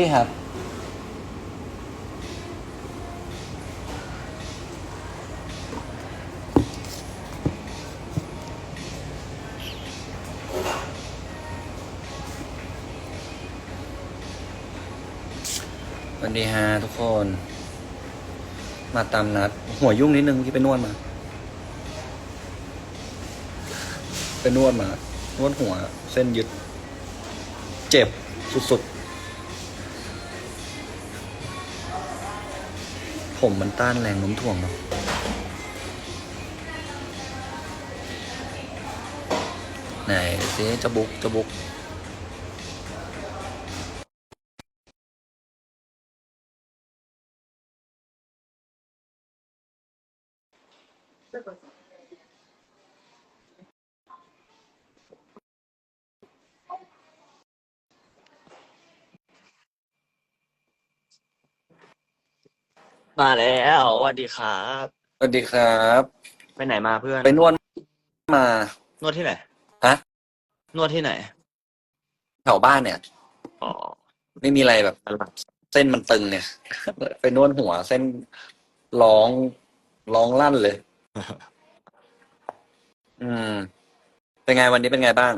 พี่ครับสวัสดีฮะทุกคน มาตามนัด หัวยุ่งนิดนึงเมื่อกี้ไปนวดมา ไปนวดมา นวดหัว เส้นยึด เจ็บสุดๆ ผมมันต้านแรงโน้มถ่วงเนาะไหนสิจะบุกจะบุก มาแล้วสวัสดีครับ สวัสดีครับ ไปไหนมาเพื่อน ไปนวดมา นวดที่ไหน ฮะ นวดที่ไหน แถวบ้านเนี่ย อ๋อ ไม่มีอะไรแบบ เส้นมันตึงเนี่ย ไปนวดหัว เส้นร้องร้องลั่นเลย อืม เป็นไงวันนี้เป็นไงบ้าง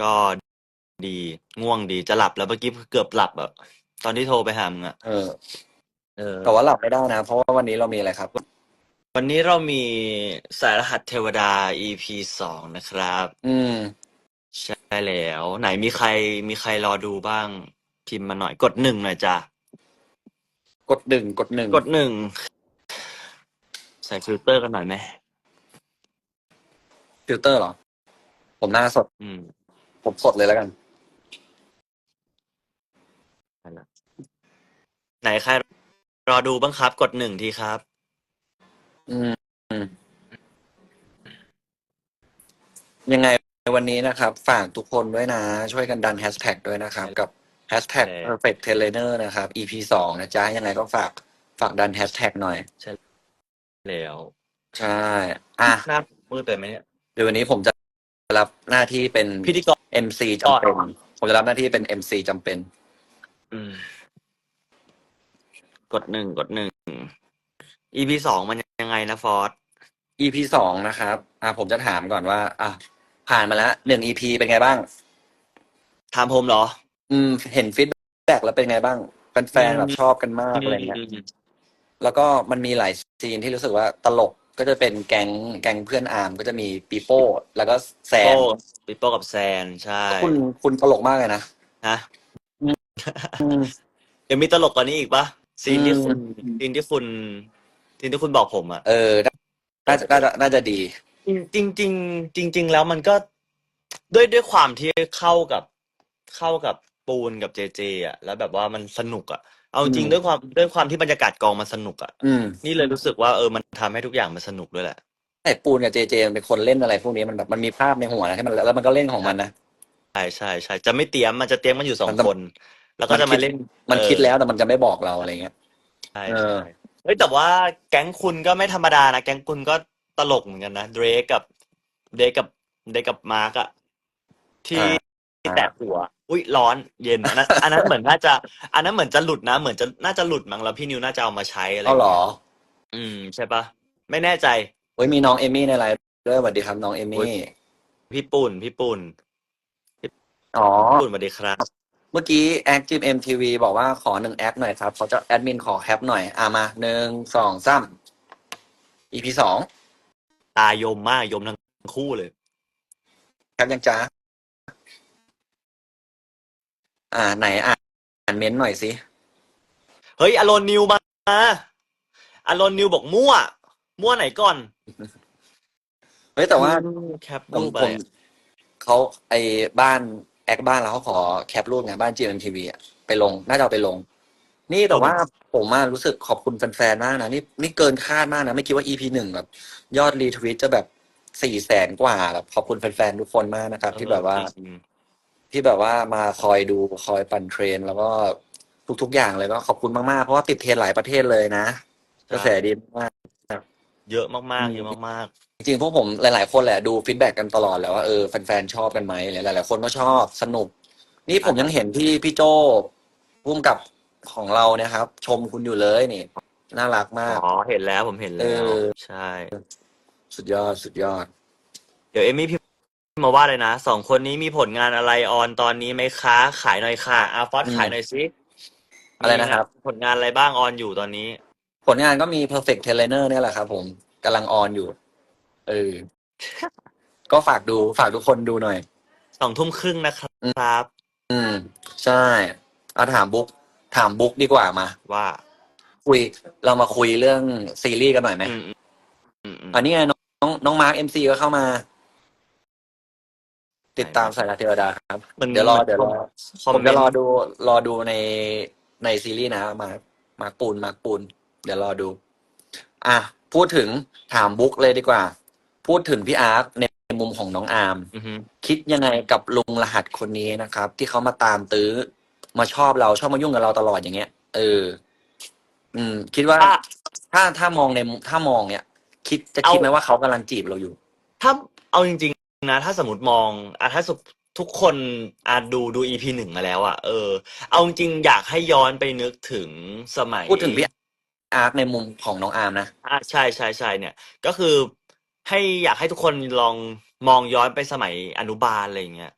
ก็ดีง่วงดีจะหลับแล้วเมื่อกี้เกือบหลับอะตอนที่โทรไปหามึงอะเออ เออแต่ว่าหลับไม่ได้นะ เพราะว่าวันนี้เรามีอะไรครับ วันนี้เรามีสายรหัสเทวดา EP สองนะครับ อืมใช่แล้ว ไหนมีใครมีใครรอดูบ้าง พิมพ์มาหน่อย กดหนึ่งหน่อยจ้ะกดหนึ่งกดหนึ่งกดหนึ่งใส่ฟิลเตอร์กันหน่อยไหมฟิลเตอร์เหรอ ผมหน้าสด อืมผมสดเลยแล้วกัน นั่นแหละไหนใคร รอดูบ้างครับ กดหนึ่งทีครับ อืมอืมยังไงวันนี้นะครับ ฝากทุกคนด้วยนะ ช่วยกันดันแฮชแท็กด้วยนะครับ กับแฮชแท็กใช่ perfect trainer นะครับ EP สองนะจ๊ะ ยังไงก็ฝากฝากดันแฮชแท็กหน่อย แล้วใช่ อะ หน้ามือเต็มไหมเนี่ย เดี๋ยววันนี้ผมจะรับหน้าที่เป็น พิธีกร MC จำเป็น ผมจะรับหน้าที่เป็น MC จำเป็น อืม กดหนึ่งกดหนึ่ง EP สองมันยังไงนะฟอร์ด EP สองนะครับ อะผมจะถามก่อนว่า อะ ผ่านมาแล้วหนึ่ง EP เป็นไงบ้าง ถามผมเหรอ อืม เห็นฟีดแบ็กแล้วเป็นไงบ้างแฟนๆแบบอืมชอบกันมากอะไรเงี้ย แล้วก็มันมีหลายซีนที่รู้สึกว่าตลกก็จะเป็นแก๊งแก๊งเพื่อนอาร์มก็จะมีปีโป้แล้วก็แซโป้นปิโป้กับแซน ใช่คุณคุณตลกมากเลยนะ นะ อืม ยังมีตลกกว่านี้อีกปะ ซีนที่คุณอืมซีนที่คุณซีนที่คุณบอกผมอะเออน่าจะน่าจะน่าจะดีจริงจริงจริงจริง ๆ แล้วมันก็ด้วยด้วยความที่เข้ากับเข้ากับปูนกับเจเจอะแล้วแบบว่ามันสนุกอะเอาจริงอืมๆด้วยความด้วยความที่บรรยากาศกองมันสนุกอะอืมนี่เลยรู้สึกว่าเออมันทำให้ทุกอย่างมันสนุกด้วยแหละแต่ปูนกับเจเจมันเป็นคนเล่นอะไรพวกนี้มันแบบมันมีภาพในหัวนะที่มันแล้วมันก็เล่นของมันนะใช่ใช่ใช่จะไม่เตรียมมันจะเตรียมมันอยู่สองมันจะคน แล้วก็จะมันคิมาดเล่นมันเออคิดแล้วแต่มันจะไม่บอกเราอะไรเงี้ยใช่เออใช่เฮ้ยแต่ว่าแก๊งคุณก็ไม่ธรรมดานะแก๊งคุณก็ตลกเหมือนกันนะเดรกกับเดรกกับเดรกกับมาร์กอะที่อ่าที่แตะหัว อุ้ยร้อนเย็นอันนั้นอันนั้นเหมือนน่าจะ อันนั้นเหมือนจะหลุดนะ เหมือนจะน่าจะหลุดมั้งแล้วพี่นิวน่าจะเอามาใช้อะไรเอาเหรอ อืม ใช่ปะไม่แน่ใจเฮ้ยมีน้องเอมี่ในไลน์ด้วยสวัสดีครับน้องเอโอ้มี่ยพี่ปุ่นพี่ปุ่นอ๋อพี่ปุ่นสวัสดีครับ เมื่อกี้แอคจิมเอ็มทีวีบอกว่าขอหนึ่งแอปหน่อยครับเขาจะแอดมินขอแคปหน่อยอ่ามาหนึ่งสองสาม EP สองตายมมากยมทั้งคู่เลย แคปยังจ้าอ่า ไหนอ่านอ่านเม้นต์หน่อยสิเฮ้ยอารอนนิวมาอารอนนิวบอกมั่ว มั่วไหนก่อนเฮ้ยแต่ว่าแคปผมรูปไปผมเขาไอ้บ้าน แอคบ้านเราเขาขอแคปรูปไงบ้าน GMTV อะไปลง น่าจะเอาไปลง นี่แต่ว่าผมมารู้สึกขอบคุณแฟนๆมากนะนี่นี่เกินคาดมากนะ ไม่คิดว่า EP หนึ่งแบบ ยอดรีทวิตจะแบบสี่แสนกว่าแบบขอบคุณแฟนๆทุกคนมากนะครับ ที่แบบว่าจริงที่แบบว่ามาคอยดูคอยปั่นเทรน แล้วก็ทุกๆอย่างเลยก็ขอบคุณมากๆ เพราะว่าติดเทรนหลายประเทศเลยนะใช่กระแสดีมากๆเยอะมากๆ เยอะมาก จริงๆพวกผมหลาย ๆ คนแหละดูฟีดแบ็กกันตลอดแหล้วว่าเออแฟนๆชอบกันไหมหลายๆคนก็ชอบสนุก นี่ผมยังเห็นที่พี่โจพุ่มกับของเราเนี่ยครับ ชมคุณอยู่เลยนี่ น่ารักมาก อ๋อเห็นแล้วผมเห็นแล้ว เออ ใช่ สุดยอดสุดยอด เดี๋ยวเอมมี่พิมพ์มาว่าเลยนะสองคนนี้มีผลงานอะไรออนตอนนี้ไหมคะขายหน่อยค่ะอาฟอสอืมขายหน่อยสิอะไรนะครับ มีผลงานอะไรบ้างออนอยู่ตอนนี้ ผลงานก็มี perfect trainer เนี่ยแหละครับผมกำลังออนอยู่ เออ ก็ฝากดูฝากทุกคนดูหน่อย สองทุ่มครึ่งนะครับ อืม ใช่เอาถามบุ๊กถามบุ๊กดีกว่ามา ว่า คุย เรามาคุยเรื่องซีรีส์กันหน่อยไหมอืมอืมอืมอืมอันนี้ไงน้องน้องน้องมาร์คเอ็มซีก็เข้ามา ติดตามสายตาเทวดาครับ มันเดี๋ยวรอเดี๋ยวรอ คอมผมเมจะนรอต์ดูรอดูในในซีรีส์นะมามาร์คปูนมาร์คปูน เดี๋ยวรอดู อะ พูดถึงถามบุ๊กเลยดีกว่า พูดถึงพี่อาร์คในมุมของน้องอาร์มอือฮึคิดยังไงกับลุงรหัสคนนี้นะครับ ที่เขามาตามตื้อมาชอบเราชอบมายุ่งกับเราตลอดอย่างเงี้ย เออ อืม คิดว่าถ้าถ้าถ้ามองในมุมถ้ามองเนี่ย คิดจะเอาคิดไหมว่าเขากำลังจีบเราอยู่ ถ้าเอาจริงๆนะถ้าสมมติมองอะถ้าสมทุกคนอาจดูดูอีพีหนึ่งมาแล้วอะเออ เอาจริงๆอยากให้ย้อนไปนึกถึงสมัย พูดถึงพี่อาร์คในมุมของน้องอาร์มนะ อ่าใช่ใช่ใช่เนี่ย ก็คือ ให้อยากให้ทุกคนลองมองย้อนไปสมัยอนุบาลอะไรอย่างเงี้ย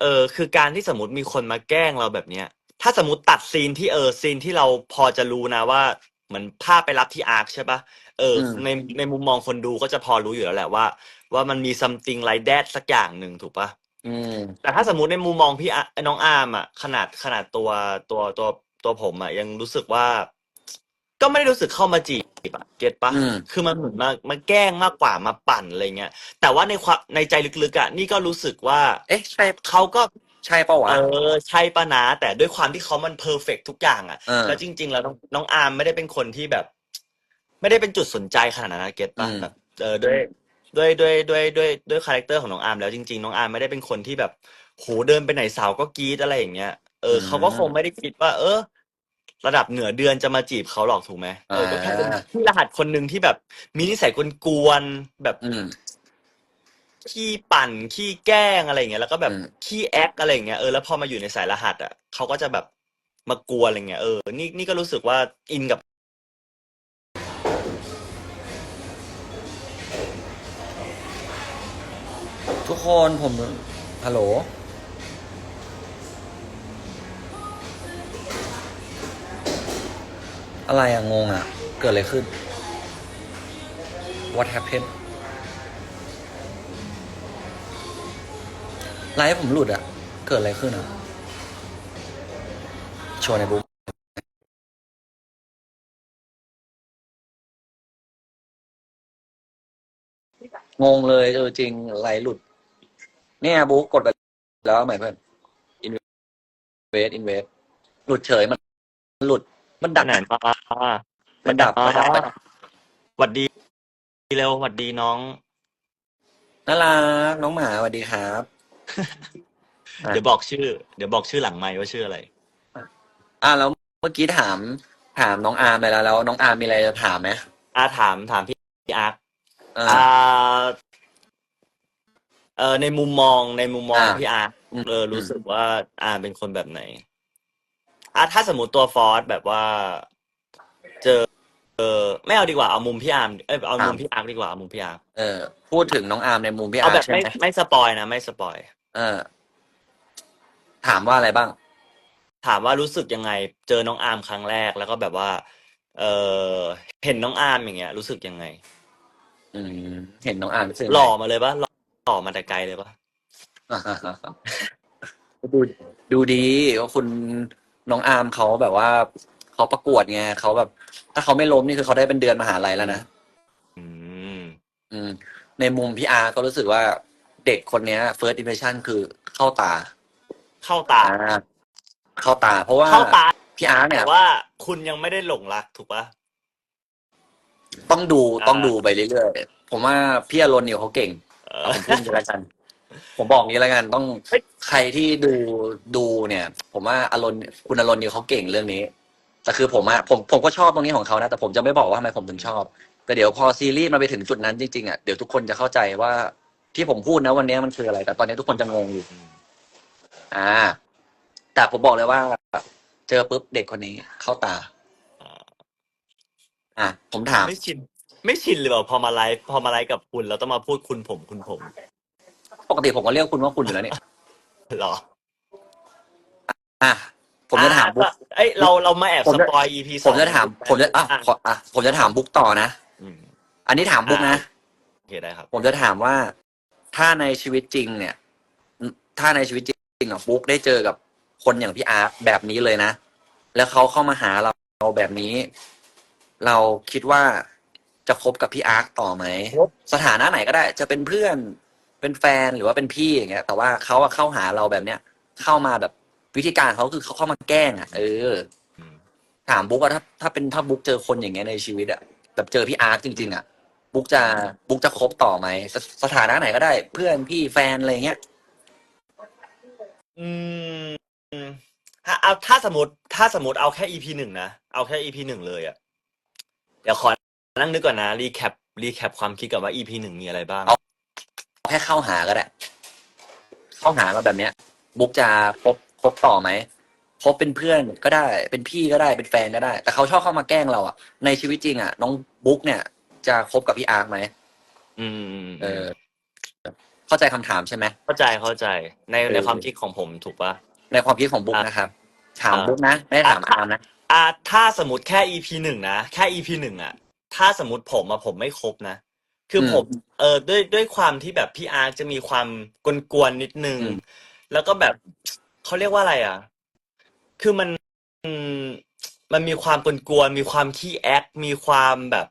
เออ คือการที่สมมติมีคนมาแกล้งเราแบบเนี้ย ถ้าสมมติตัดซีนที่เออซีนที่เราพอจะรู้นะว่าเหมือนภาพไปรับที่อาร์คใช่ปะเอออ ม ในในมุมมองคนดูก็จะพอรู้อยู่แล้วแหละว่า ว่ามันมี something like that สักอย่างหนึ่งถูกปะ อืม แต่ถ้าสมมุติในมุมมองพี่อะน้องอาร์มอะขนาดขนาดตัวตัวตัวตัวผมอะยังรู้สึกว่า ก็ไม่ได้รู้สึกเข้ามาจีบอะเก็ตปะอืม คือมันเหมือนมามาแกล้งมากกว่ามาปั่นอะไรเงี้ยแต่ว่าในความในใจลึกๆอะนี่ก็รู้สึกว่าเอ๊ะใช่เขาก็ ใช่ปะวะ เออใช่ปะนะแต่ด้วยความที่เขามันเพอร์เฟกทุกอย่างอะเออแล้วจริง ๆ แล้วน้องน้องอาร์มไม่ได้เป็นคนที่แบบ ไม่ได้เป็นจุดสนใจขนาดนั้นนะเก็ตปะอืม แบบเออด้วยด้วยด้วยด้วยด้วยด้วยคาแรคเตอร์ของน้องอาร์มแล้วจริง ๆ น้องอาร์มไม่ได้เป็นคนที่แบบโหเดินไปไหนสาวก็กรี๊ดอะไรอย่างเงี้ยเออเขาก็คงไม่ได้คิดว่า เออ ระดับเหนือเดือนจะมาจีบเขาหรอกถูกไหมเออก็แค่เป็นอ่าที่รหัสคนหนึ่งที่แบบมีนิสัยกวนๆแบบอืม ขี้ปั่นขี้แกล้งอะไรอย่างเงี้ยแล้วก็แบบอืม ขี้แอคอะไรอย่างเงี้ยเออแล้วพอมาอยู่ในสายรหัสอะเขาก็จะแบบมากวนอะไรเงี้ยเออนี่นี่ก็รู้สึกว่าอินกับ ทุกคนผมฮัลโหล อะไรอะงงอะเกิดอะไรขึ้น What happened ไลฟ์ผมหลุดอะเกิดอะไรขึ้นอะชว์ในบุ๊งงเลยเออจริงไลฟ์หลุด เนี่ยบุ๊กกดไปแล้วใหม่เพื่อนอินเวสอินเวสหลุดเฉยมันหลุด มันดับไหนมามันดับมันดับไปหวัดดีเร็วหวัดดีน้อง น่ารักน้องหมาสวัสดีครับ อะ เดี๋ยวบอกชื่อ เดี๋ยวบอกชื่อหลังไมค์ว่าชื่ออะไร อ่าแล้วเมื่อกี้ถาม ถามน้องอาร์มไปแล้วแล้ว น้องอาร์มมีอะไรจะถามไหมอาถามถามพี่อาร์คเออ อ่าเออในมุมมองในมุมมองอ่าพี่อาร์คอืม เออรู้สึกว่าอาร์เป็นคนแบบไหน อะถ้าสมมติตัวฟอสแบบว่า เจอ เออไม่เอาดีกว่าเอามุมพี่อาร์มเอยเอามุมพี่อาร์คดีกว่าเอามุมพี่อาร์คเออ พูดถึงน้องอาร์มในมุมพี่เอาอาแบร์บใช่ไม่ไหมไม่สปอยนะไม่สปอย เออ ถามว่าอะไรบ้าง ถามว่ารู้สึกยังไง เจอน้องอาร์มครั้งแรกแล้วก็แบบว่า เออเห็นน้องอาร์มอย่างเงี้ย รู้สึกยังไง อืม เห็นน้องอาร์มรู้สึกหล่อมาเลยปะหล่อหล่อมาแต่ไกลเลยปะ ดูดูดีว่าคุณ น้องอาร์มเขาแบบว่าเขาประกวดไงเขาแบบ ถ้าเขาไม่ล้มนี่คือเขาได้เป็นเดือนมหาลัยแล้วนะอืม อืม ในมุมพี่อาร์ก็รู้สึกว่าเด็กคนเนี้ย first impression คือเข้าตาเข้าตา อ่าเข้าตา เพราะว่าเข้าตา พี่อาร์เนี่แต่ย ว่าคุณยังไม่ได้หลงรักถูกปะ ต้องดูอ่า ต้องดูไปเรื่อยๆผมว่าพี่อารอนเนี่ยเขาเก่งเอเอาอผมพูดอย่างนี้แล้วกัน ผมบอกงี้แล้วกันต้องเฮ้ยใครที่ดูดูเนี่ย ผมว่าอารอนคุณอารอนเนี่ยเขาเก่งเรื่องนี้ แต่คือผมอะผมผมก็ชอบตรงนี้ของเขานะแต่ผมจะไม่บอกว่าทำไมผมถึงชอบ แต่เดี๋ยวพอซีรีส์มันไปถึงจุดนั้นจริงๆอะเดี๋ยวทุกคนจะเข้าใจว่าที่ผมพูดนะวันนี้มันคืออะไร แต่ตอนนี้ทุกคนจะงงอยู่อ่า แต่ผมบอกเลยว่า เจอปุ๊บเด็กคนนี้เข้าตา อะผมถาม ไม่ชิน ไม่ชินเลยแบบพอมาไลฟ์พอมาไลฟ์กับคุณเราต้องมาพูดคุณผมคุณผม ปกติผมก็เรียกคุณว่าคุณอยู่แล้วเนี่ยเหรอ อะผมจะถามบุ๊กอะเอ้ยเราเรามาแอบผมสจะปอย EP สผองมจะถาม ผมจะอะอะขออะผมจะถามบุ๊กต่อนะอืมอันนี้ถามบุ๊กนะโอเคได้ครับ ผมจะถามว่า ถ้าในชีวิตจริง เนี่ย ถ้าในชีวิตจริงอะบุ๊กได้เจอกับคนอย่างพี่อาร์ตแบบนี้เลยนะ แล้วเขาเข้ามาหาเราแบบนี้ เราคิดว่าจะคบกับพี่อาร์ตต่อไหมคบสถานะไหนก็ได้ จะเป็นเพื่อน เป็นแฟนหรือว่าเป็นพี่อย่างเงี้ย แต่ว่าเขาอะเข้าหาเราแบบเนี้ย เข้ามาแบบวิธีการเขาคือเขาเข้ามาแกล้งอะเอออืมถามบุ๊กว่าถ้าถ้าเป็นถ้าบุ๊กเจอคนอย่างเงี้ยในชีวิตอะแบบเจอพี่อาร์ตจริง ๆอะบุ๊กจะบุ๊กจะคบต่อไหมสสถานะไหนก็ได้ เพื่อนพี่แฟนอะไรเงี้ย อืมถ้าเอาถ้าสมมติถ้าสมมติเอาแค่ EP หนึ่งนะ เอาแค่ EP หนึ่งเลยอะเดี๋ยวขอนั่งนึกก่อนนะรีแคปรีแคปความคิดก่อนว่า EP หนึ่งมีอะไรบ้างเอา แค่เข้าหาก็ได้เข้าหามาแบบเนี้ย บุ๊กจะคบคบต่อไหมคบเป็นเพื่อนก็ได้ เป็นพี่ก็ได้เป็นแฟนก็ได้ แต่เขาชอบเข้ามาแกล้งเราอะในชีวิตจริงอะน้องบุ๊กเนี่ย จะคบกับพี่อาร์ตไหมอืมอืมเออ เข้าใจคำถามใช่ไหมเข้าใจเข้าใจ ในเออในความคิดของผมถูกปะในความคิดของบุ๊กอะนะครับ ถามอะบุ๊กนะไม่ได้ถามอาร์มนะอ่าถ้าสมมติแค่ EP หนึ่งนะแค่ EP หนึ่งอะถ้าสมมติผมอะผมไม่ครบนะ คืออมผมเออด้วยด้วยความที่แบบพี่อาร์ตจะมีความกวนๆนิดนึงอืมแล้วก็แบบเขาเรียกว่าอะไรอะ คือมันอืมมันมีความกวนๆมีความขี้แอคมีความแบบ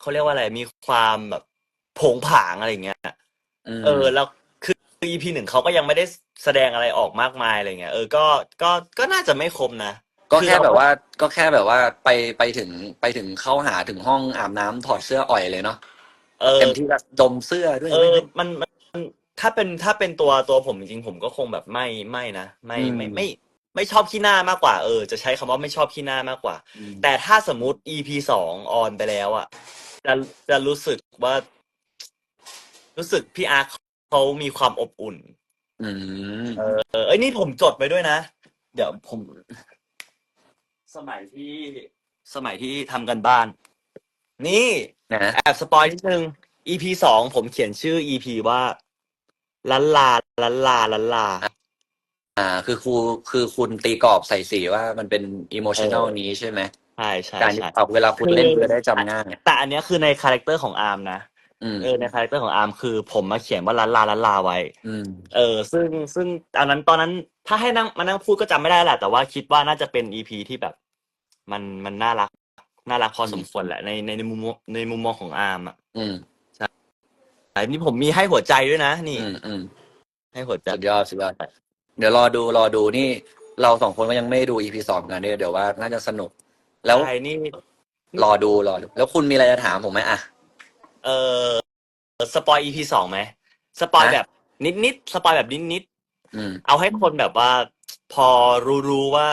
เขาเรียกว่าอะไร มีความแบบโผงผางอะไรอย่างเงี้ยมเออ แล้วคือ EP หนึ่งเขาก็ยังไม่ได้แสดงอะไรออกมากมายอะไรเงี้ยเออก็ก็ก็น่าจะไม่ครบนะก็คือแค่เราแบบว่า ก็แค่แบบว่าไปไปถึงไปถึงเข้าหาถึงห้องอาบน้ำถอดเสื้ออ่อยเลยเนาะ เออเต็มที่ก็ดมเสื้อด้วยเอไม่อไม่มันมันมันถ้าเป็นถ้าเป็นตัวตัวผมจริงๆผมก็คงแบบไม่ไม่นะไม่อืมไม่ไม่ ไม่ชอบขี้หน้ามากกว่าเออจะใช้คำว่าไม่ชอบขี้หน้ามากกว่าอืมแต่ถ้าสมมติ EP สองออนไปแล้วอะจะจะรู้สึกว่า รู้สึกพี่อาร์คเขามีความอบอุ่น อืมเออเอ้ยนี่ผมจดไปด้วยนะ เดี๋ยวผม สมัยที่สมัยที่ทำกันบ้าน นี่นะแอบสปอยนิดนึง EP สองผมเขียนชื่อ EP ว่าลันลาลันลาลันลา อ่า คือครูคือคุณตีกรอบใส่สีว่ามันเป็นอิโมชัน a ลเออนี้ใช่ไหมใช่ใช่การที่ใช่เอาเวลาคุณเล่นเพื่อได้จำง่ายแต่อันเนี้ยคือในคาแรคเตอร์ของอาร์มนะอืมเออในคาแรคเตอร์ของอาร์มคือ ผมมาเขียนว่าลันลาลันลาไว้ อืม เออ ซึ่งซึ่งอันนั้นตอนนั้นถ้าให้นั่งมานั่งพูดก็จำไม่ได้แหละแต่ว่าคิดว่าน่าจะเป็นอีพีที่แบบ มันมันน่ารัก น่ารักพอสมควรแหละในในในมุมมองในมุมมองของอาร์มอะอืมอันนี้ผมมีให้หัวใจด้วยนะนี่ อืมอืมให้หัวใจสุดยอดสุดยอดเดี๋ยวรอดูรอดูนี่ เราสองคนก็ยังไม่ได้ดูอีพีสองกันเนี่ยเดี๋ยวว่าน่าจะสนุก แล้วใช่นี่ รอดูรอดูแล้วคุณมีอะไรจะถามผมไหมอะเออสปอยอีพีสองไหมสปอยฮะแบบนิดนิดๆสปอยแบบนิดนิดอืมๆเอาให้คนแบบว่า พอรู้รู้ว่า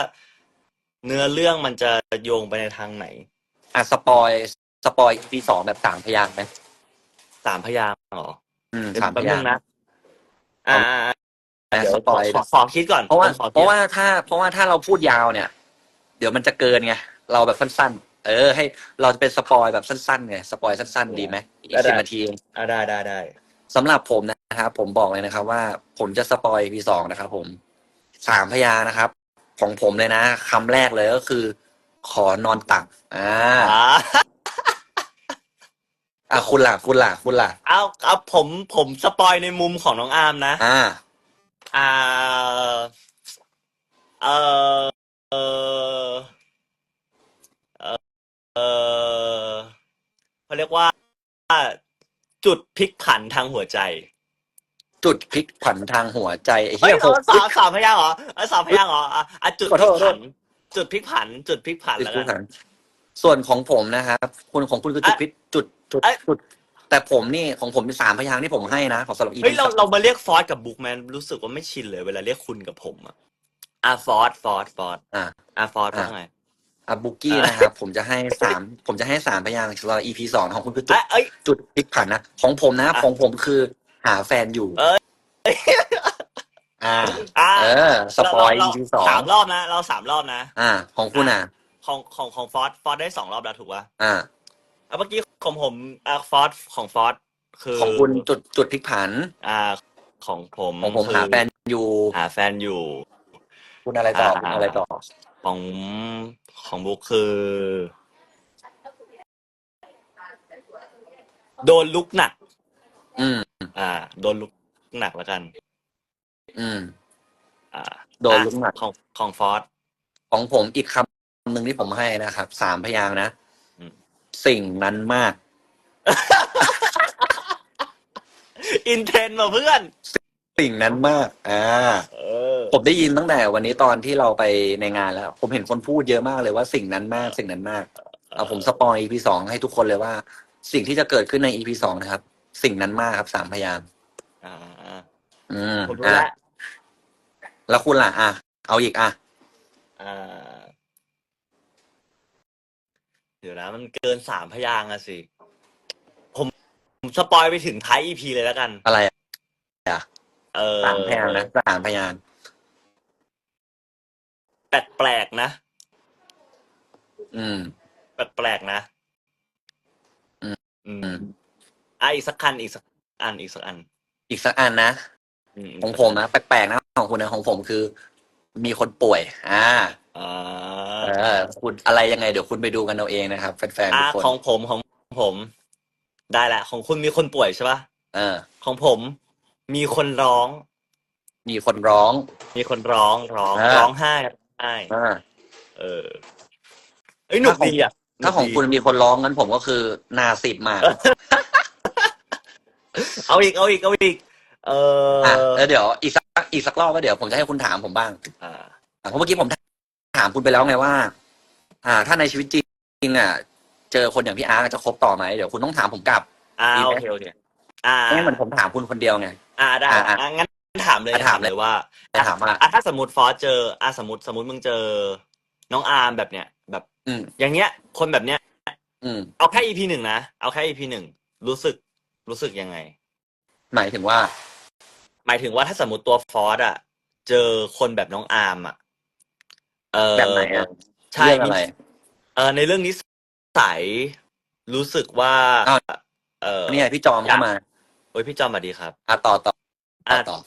เนื้อเรื่องมันจะโยงไปในทางไหน อะสปอยสปอยอีพีสองแบบสามพยางค์ไหมสามพยางค์เหรออืมเดี๋ยวสามแป๊พบยานึงงค์ นะ อ่าอะเดี๋ยวสปอยขอขอคิดก่อนเพราะว่า ผมขอคิดเพราะว่าถ้าเพราะว่าถ้าเราพูดยาวเนี่ย เดี๋ยวมันจะเกินไงเราแบบสั้นๆ เออ ให้เราจะเป็นสปอยแบบสั้นๆไงสปอยสั้นๆ ดีไหมอีกสิบนาทีอ่าได้ได้ได้สำหรับผมนะครับผมบอกเลยนะครับ ว่าผมจะสปอยพีสองนะครับผมสามพยางค์นะครับ ของผมเลยนะคำแรกเลยก็คือ ขอนอนตักอ่าอ่าอะคุณล่ะคุณล่ะคุณล่ะเอาเอาผมผมสปอยในมุมของน้องอาร์มนะ อ่า อ่า เออเออเออเขาเรียกว่าจุดพลิกผันทางหัวใจจุดพลิกผันทางหัวใจไอ้เฮ้เหี้ยยสาม สามสามพยางค์เหรอเอ้ยสามพยางค์เหรออะอะจุดขอพโทลิษกขอโทผัษ น จุดพลิกผัน จุดพลิกผันจุดแล้วพลิกักนผัน ส่วนของผมนะครับ คุณของคุณคือจุดพลิกจุดจุดเอ้ยจุด แต่ผมนี่ของผมเป็นสามพยางค์ที่ผมให้นะของสำหรับอีเฮ้ยพีเราเรามาเรียกฟอสกับบุ๊กแมนรู้สึกว่าไม่ชินเลยเวลาเรียกคุณกับผมอะอะฟอสฟอสฟอสอ่าอะฟอสอะว่าไงอะบุกกี้นะครับ ผมจะให้สามผมจะให้สามพยางค์สำหรับอีพีสองของคุณคือจุดเอ้ยเอ้ยจุดพลิกผันนะของผมนะอะของผมคือหาแฟนอยู่เอ้ยอ่า อ่าเออ สปอยเรา EP สองสามรอบนะ เราสามรอบนะ อ่า ของคุณอะ ของของของฟอสฟอสได้สองรอบแล้วถูกป่ะอ่า อะเมื่อกี้ของผมอะฟอสของฟอสคือของคุณจุดจุดพลิกผัน อ่าของผมของผมคืหาแฟนอยู่ หาแฟนอยู่ คุณอะไรต่ออ่าคุณอะไรต่อ ของของบุ๊กคือ โดนลุกหนัก อืม อ่า โดนลุกหนักแล้วกัน อืม อ่าโดนลุกหนักอะของของฟอส ของผมอีกคำหนึ่งที่ผมให้นะครับ สามพยางค์นะ อืม สิ่งนั้นมาก อินเทรนด์มาเพื่อน สิ่งนั้นมาก อ่า เออ ผมได้ยินตั้งแต่วันนี้ตอนที่เราไปในงานแล้ว ผมเห็นคนพูดเยอะมากเลยว่าสิ่งนั้นมากสิ่งนั้นมากเอาผมสปอย EP สองให้ทุกคนเลยว่า สิ่งที่จะเกิดขึ้นใน EP สองนะครับ สิ่งนั้นมากครับสามพยางค์อ่าอ่าอืมผมรู้อะแล้ว แล้วคุณล่ะ อะ เอาอีกอะอ่าเดี๋ยวนะมันเกินสามพยางค์อะสิ ผมผมสปอยไปถึงท้ายอีพีเลยแล้วกัน อะไรอะเออสามพยางค์นะสามพยางค์แปลกๆนะ อืม แปลกๆนะอืมอืม อืมอะอีกสักคันอีกสักอันอีกสักอัน อีกสักอันนะ อืม ของผมนะ แปลกๆนะ ของคุณนะของผมคือ มีคนป่วย อ่าอ่าเออคุณอะไรยังไงเดี๋ยวคุณไปดูกันเอาเองนะครับ แฟนๆอ่าทุกคนของผมของผม ได้แหละของคุณมีคนป่วยใช่ปะเออ ของผม มีคนร้อง มีคนร้อง มีคนร้องร้องอ่า ร้องไห้ไห้อ่า เออเอ้ยหนุกถ้าของ ดีอะถ้าของคุณมีคนร้องงั้นผมก็คือนาสิบมากเอาอีกเอาอีกเอาอีก เอออะแล้วเดี๋ยวอีกสัก อีกสักรอบก็เดี๋ยวผมจะให้คุณถามผมบ้างอ่าอะเพราะเมื่อกี้ผมถามคุณไปแล้วไงว่า อ่า ถ้าในชีวิตจริงอะ เจอคนอย่างพี่อาร์ตจะคบต่อไหมเดี๋ยวคุณต้องถามผมกลับอ่าดีไหมโอเคโอเคอ่าไม่งั้นเหมือนผมถามคุณคนเดียวไง อ่าได้อ่าอ่าอ่างั้นถามเลยอะถามเลยว่าจะถามว่าอะถ้าสมมติฟอสเจออะสมมติสมมติมึงเจอ น้องอาร์มแบบเนี้ยแบบอืมอย่างเงี้ย คนแบบเนี้ยอืมเอาแค่อีพีหนึ่งนะเอาแค่อีพีหนึ่งรู้สึกรู้สึกยังไงหมายถึงว่า หมายถึงว่าถ้าสมมติตัวฟอสอะเจอคนแบบน้องอาร์มอะเออแบบไหนอะใช่เรื่องอะไร เออในเรื่องนี้ใสยรู้สึกว่า อ้าว เออเนี่ยพี่จอมเข้ามาโอ้ยพี่จอมสวัสดีครับ อะต่อต่อต่ออะต่อ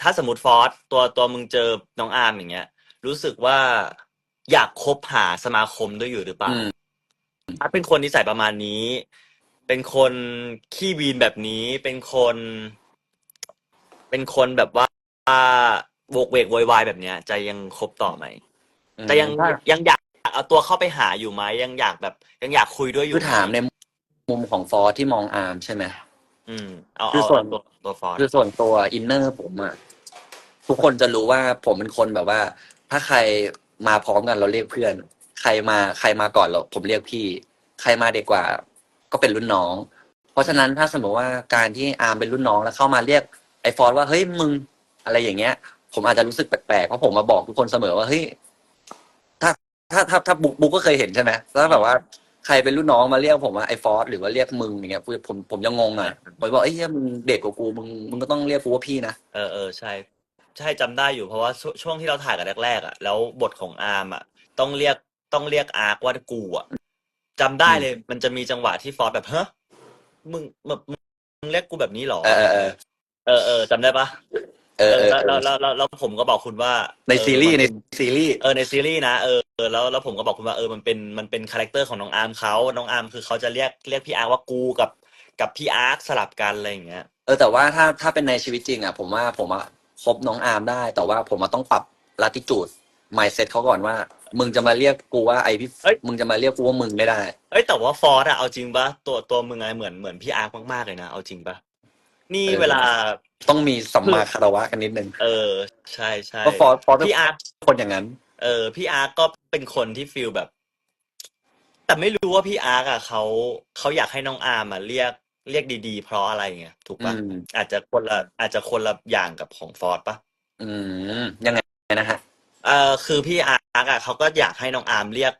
ถ้าสมมติฟอสตัวตัวมึงเจอน้องอาร์มอย่างเงี้ย รู้สึกว่าอยากคบหาสมาคมด้วยอยู่หรือเปล่าอืมถ้าเป็นคนนิสัยประมาณนี้ เป็นคนขี้วีนแบบนี้เป็นคน เป็นคนแบบว่าโวกเวกโวยวายแบบเนี้ย จะยังคบต่อไหมอืมแต่ยังถ้ายังอยากเอาตัวเข้าไปหาอยู่ไหมยังอยากแบบ ยังอยากคุยด้วยอยู่คือถามในมุมของฟอร์ที่มองอาร์มใช่ไหมอืมเอาคือเอาส่วนเอาตัวตัวฟอสคือส่วนตัวอินเนอร์ผมอะทุกคนจะรู้ว่าผมเป็นคนแบบว่า ถ้าใครมาพร้อมกันเราเรียกเพื่อน ใครมาใครมาก่อนเราผมเรียกพี่ ใครมาเด็กกว่า ก็เป็นรุ่นน้อง เพราะฉะนั้นถ้าสมมติว่าการที่อาร์มเป็นรุ่นน้องแล้วเข้ามาเรียก ไอ้ฟอร์ว่าเฮ้ยมึงอะไรอย่างเงี้ย ผมอาจจะรู้สึกแปลกๆเพราะผมมาบอกทุกคนเสมอว่าเฮ้ยถ้าถ้าถ้าถ้าบุ๊กบุ๊กก็เคยเห็นใช่ไหมแล้วแบบว่าใครเป็นรุ่นน้องมาเรียกผมว่าไอ้ฟอสหรือว่าเรียกมึงอย่างเงี้ยผมผมผมยังงงหน่อยผมบอกเอ้ยเหี้ยมึงเด็กกว่ากูมึงมึงก็ต้องเรียกกูว่าพี่นะเออเออใช่ใช่จำได้อยู่เพราะว่าช่วงช่วงที่เราถ่ายกันแรกๆอะแล้วบทของอาร์มอะต้องเรียกต้องเรียกอาร์กว่ากูอะจำได้เลย มันจะมีจังหวะที่ฟอสแบบเฮ้มึงแบบมึงเรียกกูแบบนี้เหรอเออเออ เออเออเออจำได้ปะเออเออแล้วเอแล้วอแล้วแล้วแล้วผมก็บอกคุณว่าในซีรีส์เอในอมันซีรีส์เออในซีรีส์นะเออเออแล้วแล้วผมก็บอกคุณว่าเออมันเป็นมันเป็นคาแรคเตอร์ของน้องอาร์มเขาน้องอาร์มคือเขาจะเรียกเรียกพี่อาร์กว่ากูกับกับพี่อาร์กสลับกันอะไรอย่างเงี้ย เออแต่ว่าถ้าถ้าเป็นในชีวิตจริงอะ ผมว่าผมอะคบน้องอาร์มได้ แต่ว่าผมอะต้องปรับลัติจูด mindset เขาก่อนว่า มึงจะมาเรียกกูว่าไอพี่เอ้ย มึงจะมาเรียกกูว่ามึงไม่ได้ เอ้ยแต่ว่าฟอร์ดอะเอาจริงปะตัวตัวมึงไงเหมือนเหมือนพี่อาร์คมากๆเลยนะเอาจริงปะ นี่เออเวลาต้องมีสัมมาคารวะกันนิดนึง เออ ใช่ใช่เพราะฟอร์ดฟอร์ดเป็นพี่อาร์คคนอย่างนั้น เออ พี่อาร์คก็เป็นคนที่ฟีลแบบ แต่ไม่รู้ว่าพี่อาร์คอะเขาเขาอยากให้น้องอาร์มอะเรียกเรียกดีๆ เพราะอะไรเงี้ยถูกอืปะมอาจจะคนละอาจจะคนละอย่างกับของฟอร์ดปะอืมยังไงนะฮะเออคือพี่อาร์คอะเขาก็อยากให้น้องอาร์มเรียก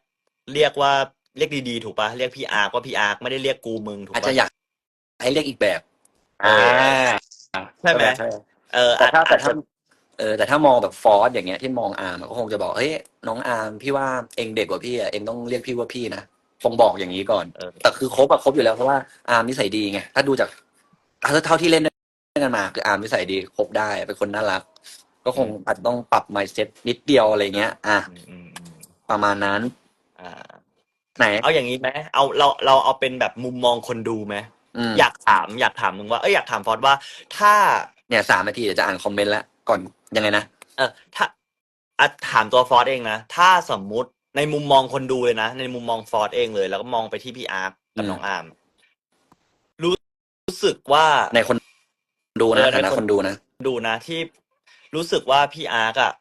เรียกว่าเรียกดีๆ ถูกปะเรียกพี่อาร์คว่าพี่อาร์คไม่ได้เรียกกูมึงถูกอาจปะจะอยากให้เรียกอีกแบบเอออ่าใช่ไหมใช่เออแต่ถ้าอาจแต่อาจถ้าจะเออแต่ถ้ามองแบบฟอร์สอย่างเงี้ยที่มองอาร์มอะก็คงจะบอกเฮ้ยน้องอาร์มพี่ว่าเองเด็กกว่าพี่อะเองต้องเรียกพี่ว่าพี่นะคงบอกอย่างนี้ก่อนเออแต่คือคบอะคบอยู่แล้วเพราะว่าอาร์มนิสัยดีไงถ้าดูจากเท่าเท่าที่เล่นด้วยกันมาคืออาร์มนิสัยดีคบได้เป็นคนน่ารัก ก็คงอาจจะต้องปรับ mindset นิดเดียวอะไรเงี้ย อะอืมอืมอืมประมาณนั้น อ่า ไหน เอาอย่างนี้ไหมเอาเราเราเอาเป็นแบบมุมมองคนดูไหม อืมอยากถามอยากถามมึงว่าเอ้ยอยากถามฟอสว่า ถ้า เนี่ยสามนาทีเดี๋ยวจะอ่านคอมเมนต์แล้วก่อนยังไงนะ เออถ้าอะถามตัวฟอสเองนะ ถ้าสมมุติในมุมมองคนดูเลยนะ ในมุมมองฟอสเองเลย แล้วก็มองไปที่พี่อาร์ตกับอืม น้องอาร์มรู้รู้สึกว่า ในคนดูนะเออในฐานะคน คนดูนะ ดูนะที่รู้สึกว่าพี่อาร์ตอะ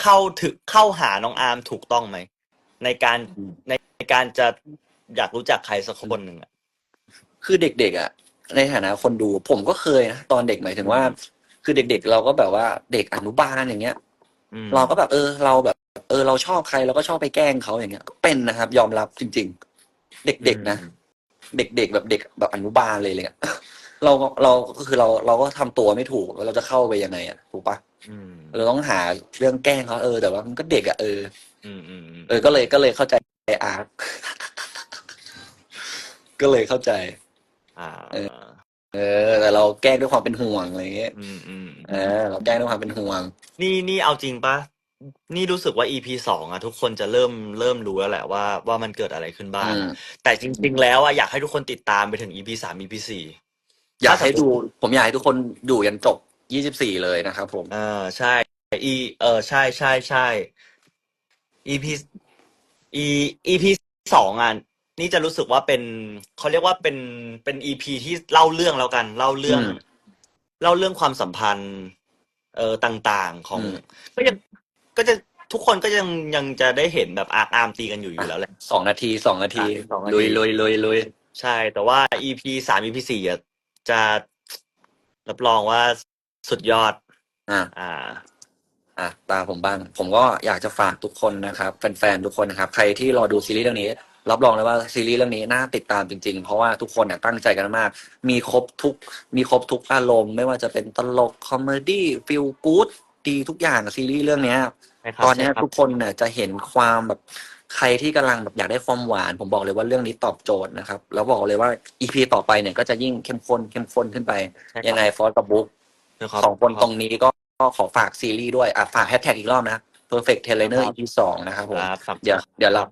เข้าถึงเข้าหาน้องอาร์มถูกต้องไหม ในการอืม ในในการจะอยากรู้จักใครสักคนหนึ่งอะ คือเด็กๆอะ ในฐานะคนดู ผมก็เคยนะตอนเด็กหมายถึงว่า คือเด็ก ๆ เราก็แบบว่าเด็กอนุบาลอย่างเงี้ยอืมเราก็แบบเออ เราแบบ เออ เราชอบใครเราก็ชอบไปแกล้งเขาอย่างเงี้ยก็เป็นนะครับ ยอมรับจริง ๆ เด็กๆนะเด็ก ๆ แบบเด็กแบบอนุบาลเลยเลยอะเราก็เราก็คือเราเราก็ทำตัวไม่ถูกแล้วเราจะเข้าไปยังไงอะถูกปะอืมเราต้องหาเรื่องแกล้งเขาเออ แต่ว่ามันก็เด็กอะเอออืมอืมอืมเออก็เลยก็เลยเข้าใจอาร์ตก็เลยเข้าใจอ่า เออเออ แต่เราแกล้งด้วยความเป็นห่วงอะไรเงี้ยอืมอืมเออ เราแกล้งด้วยความเป็นห่วง นี่นี่เอาจริงปะนี่รู้สึกว่า EP สองอะทุกคนจะเริ่มเริ่มรู้แล้วแหละว่าว่ามันเกิดอะไรขึ้นบ้างอืมแต่จริง ๆ แล้วอะอยากให้ทุกคนติดตามไปถึง EP สาม EP สี่อยากให้ถ้าสมมุติดู ผมอยากให้ทุกคนอยู่ยันจบ24เลยนะครับผมเออใช่ อีเออใช่ใช่ใช่ EP อี EP สองอะ นี่จะรู้สึกว่าเป็นเขาเรียกว่าเป็นเป็น EP ที่เล่าเรื่องแล้วกัน เล่าเรื่อง อืมเล่าเรื่องความสัมพันธ์ เอ่อต่างๆของ อืม ก็ยังก็จะทุกคนก็ยังยังจะได้เห็นแบบอาร์อาร์มตีกันอยู่อยู่แล้วแหละ สองนาทีสองนาทีอะสองนาที ลุยลุยลุยลุยใช่ แต่ว่า EP สาม EP สี่อะจะรับรองว่าสุดยอด อะ อ่า อะตาผมบ้าง ผมก็อยากจะฝากทุกคนนะครับ แฟนๆ ทุกคนนะครับ ใครที่รอดูซีรีส์เรื่องนี้ รับรองเลยว่าซีรีส์เรื่องนี้น่าติดตามจริง ๆ เพราะว่าทุกคนเนี่ยตั้งใจกันมาก มีครบทุกมีครบทุกอารมณ์ ไม่ว่าจะเป็นตลกคอมเมดี้ฟิลกู๊ดดีทุกอย่างซีรีส์เรื่องเนี้ยใช่ครับตอนเนี้ยใช่ครับทุกคนเนี่ยจะเห็นความแบบใครที่กำลังแบบอยากได้ความหวาน ผมบอกเลยว่าเรื่องนี้ตอบโจทย์นะครับ แล้วบอกเลยว่าอีพีต่อไปเนี่ยก็จะยิ่งเข้มข้นเข้มข้นขึ้นไปใช่ครับยังไงฟอสกับบุ๊กนะครับสองคนตรงนี้ก็ก็ขอฝากซีรีส์ด้วยอะฝากแฮชแท็กอีกรอบนะ perfect trainer ครับ EP สองนะครับผมครับฝากเดี๋ยวเดี๋ยวเรา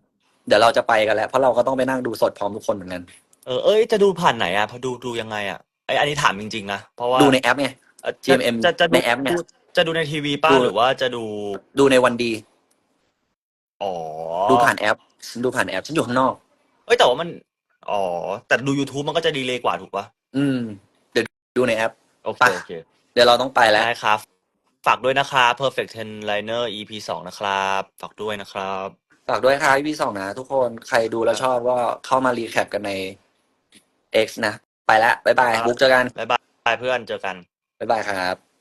เดี๋ยวเราจะไปกันแล้ว เพราะเราก็ต้องไปนั่งดูสดพร้อมทุกคนเหมือนกัน เออเอ้ยจะดูผ่านไหนอะพอดูดูยังไงอะไอยอันนี้ถามจริงๆนะเพราะว่าดูในแอปไง เอ่อ GMM จะจะดูในแอปเนี่ยดูจะดูในทีวีป้าดู หรือว่าจะดูดูในวันดี อ๋อดูผ่านแอปดูผ่านแอปฉันอยู่ข้างนอก เอ้ยแต่ว่ามันอ๋อแต่ดู YouTube มันก็จะดีเลยกว่าถูกปะอืม เดี๋ยวดูในแอป โอเคไป โอเคเดี๋ยวเราต้องไปแล้ว ได้ครับ ฝากด้วยนะครับ Perfect Ten Liner EP สองนะครับ ฝากด้วยนะครับฝากด้วยครับ EP สองนะทุกคนใครดูแล้วชอบก็เข้ามารีแคปกันใน X นะ ไปแล้วบ๊ายบายครับบุ๊กเจอกัน บ๊ายบายเพื่อนเจอกัน บ๊ายบายครับ